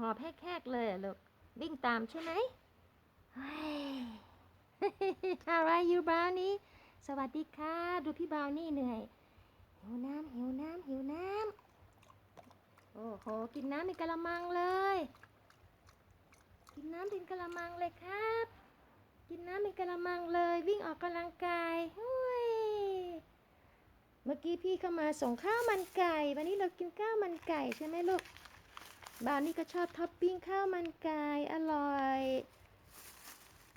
หอบแหกๆเลยลูกวิ่งตามใช่ไหม How are you Brownie สวัสดีค่ะ ดูพี่บราวนี่เหนื่อยหิวน้ำหิวน้ำหิวน้ำโอ้โห กินน้ำเป็นกะละมังเลย กินน้ำเป็นกะละมังเลยครับ กินน้ำเป็นกะละมังเลย วิ่งออกกำลังกายหุ้ยเมื่อกี้พี่เข้ามาส่งข้าวมันไก่ วันนี้เรากินข้าวมันไก่ใช่ไหมลูก บาวนี่ก็ชอบท็อปปิ้งข้าวมันไก่อร่อย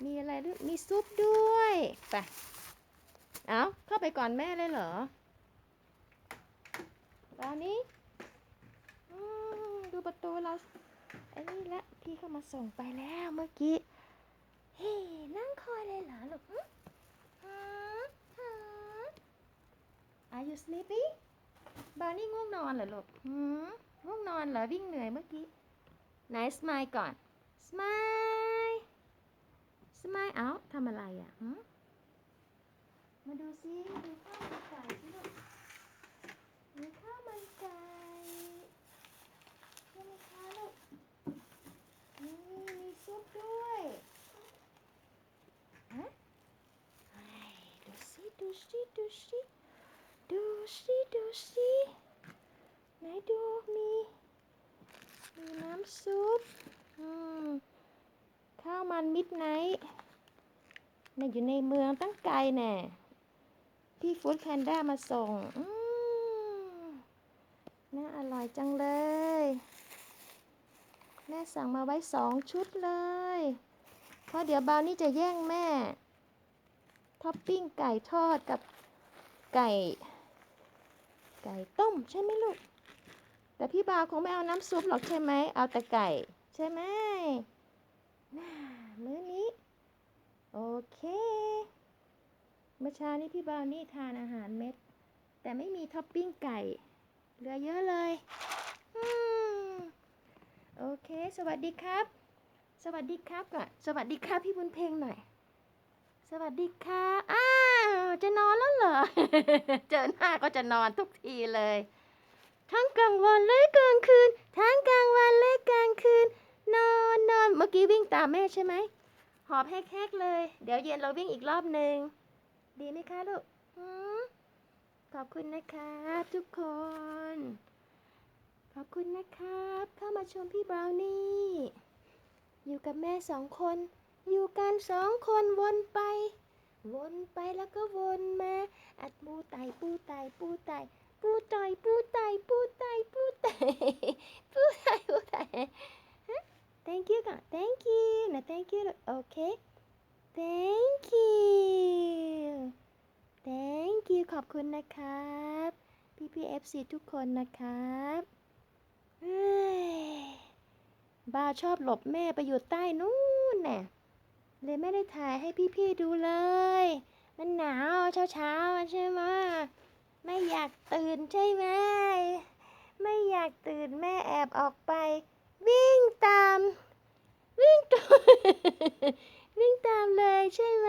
มีอะไรด้วยมีซุปด้วยไปเอาเข้าไปก่อนแม่เลยเหรอตอนนี้ดูประตูเราไอ้นี่ละพี่เข้ามาส่งไปแล้วเมื่อกี้เฮ้นั่งคอยเลยเหรอลูกฮะฮะฮะ Are you sleepy บานี่ง่วงนอนเหรอลูกหืม ง่วงนอนเหรอวิ่งเหนื่อยเมื่อกี้ไหนสม l e ก่อนสม l e สม l e เอาทำอะไรอะมาดูซิดูข้าวมันไก่สิลูกมีข้าวมันไก่ใช่ไหมคะลูกนี่มีซุปด้วยฮะดูสิดูสิดูสิดูสิดูสิไหนดูมีมีน้ำซุปอืมข้า วมันมิดไนท์น่ะอยู่ในเมืองตั้งไกลแน่พี่ฟู้ดแพนด้ามาส่งน่าอร่อยจังเลย แม่สั่งมาไว้สองชุดเลย เพราะเดี๋ยวบาวนี่จะแย่งแม่ ท็อปปิ้งไก่ทอดกับไก่ ไก่ต้มใช่ไหมลูก แต่พี่บาวคงไม่เอาน้ำซุปหรอกใช่ไหม เอาแต่ไก่ ใช่ไหม น่ามื้อนี้ โอเค เมื่อเช้านี้พี่บาวนี่ทานอาหารเม็ด แต่ไม่มีท็อปปิ้งไก่ เหลือเยอะเลยโอเค สวัสดีครับ สวัสดีครับก่อนสวัสดีครับพี่บุญเพลงหน่อย สวัสดีค่ะอ้าวจะนอนแล้วเหรอ เจอหน้าก็จะนอนทุกทีเลย ทั้งกลางวันและกลางคืน ทั้งกลาง กี้วิ่งตามแม่ใช่ไหม หอบแฮกๆเลย เดี๋ยวเย็นเราวิ่งอีกรอบหนึ่ง ดีไหมคะลูกขอบคุณนะครับทุกคน ขอบคุณนะครับ เข้ามาชมพี่บราวนี่ อยู่กับแม่สองคน อยู่กันสองคนวนไป วนไปแล้วก็วนมา อัดปูไตปูไตปูไตปูไตปูไตปูไตปูไตปูไตปูไต thank you ก่อน thank you นะ thank you โอเค thank you thank you ขอบคุณนะครับพี่พี่ FC ทุกคนนะครับเฮ้ยบ้าชอบหลบแม่ไปอยู่ใต้นู้นน่ะเลยไม่ได้ถ่ายให้พี่พี่ๆดูเลย มันหนาวเช้าเช้าๆใช่ไหมไม่อยากตื่นใช่ไหมไม่อยากตื่นแม่แอบออกไป วิ่งตามวิ่งตามวิ่งตามเลยใช่ไหม